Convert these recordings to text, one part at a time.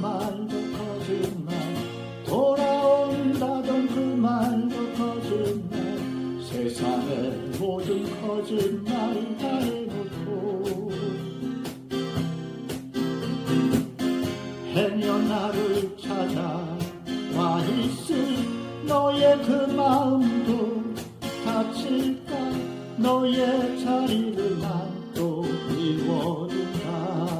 말도 좀 거짓말. 돌아온다던 그 말도 거짓말. 세상의 모든 거짓말 다 해놓고 행여 나를 찾아와 있을 너의 그 마음도 다칠까? 너의 자리를 난또 비워둔다.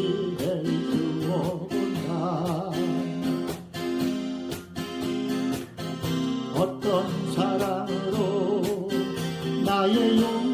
어떤 사랑으로 나의 용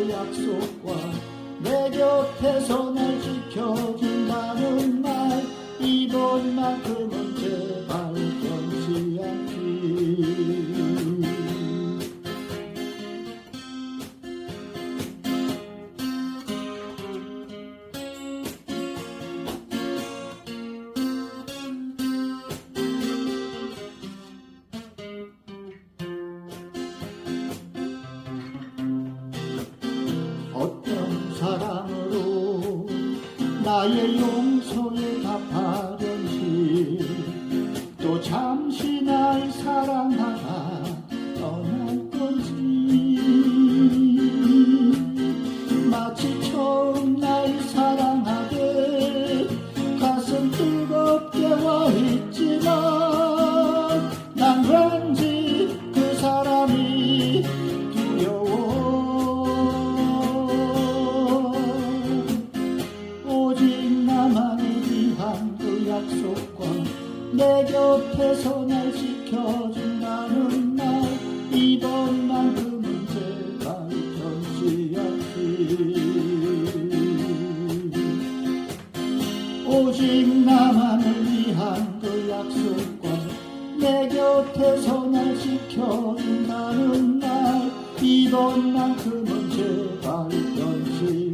그 약속과 내 곁에서 날 지켜준다는 말 이번만큼은 나 내 곁에서 날 지켜준다는 말 이번만큼은 제발 않기 오직 나만을 위한 그 약속과 내 곁에서 날 지켜준다는 날 이번만큼은 제발 않기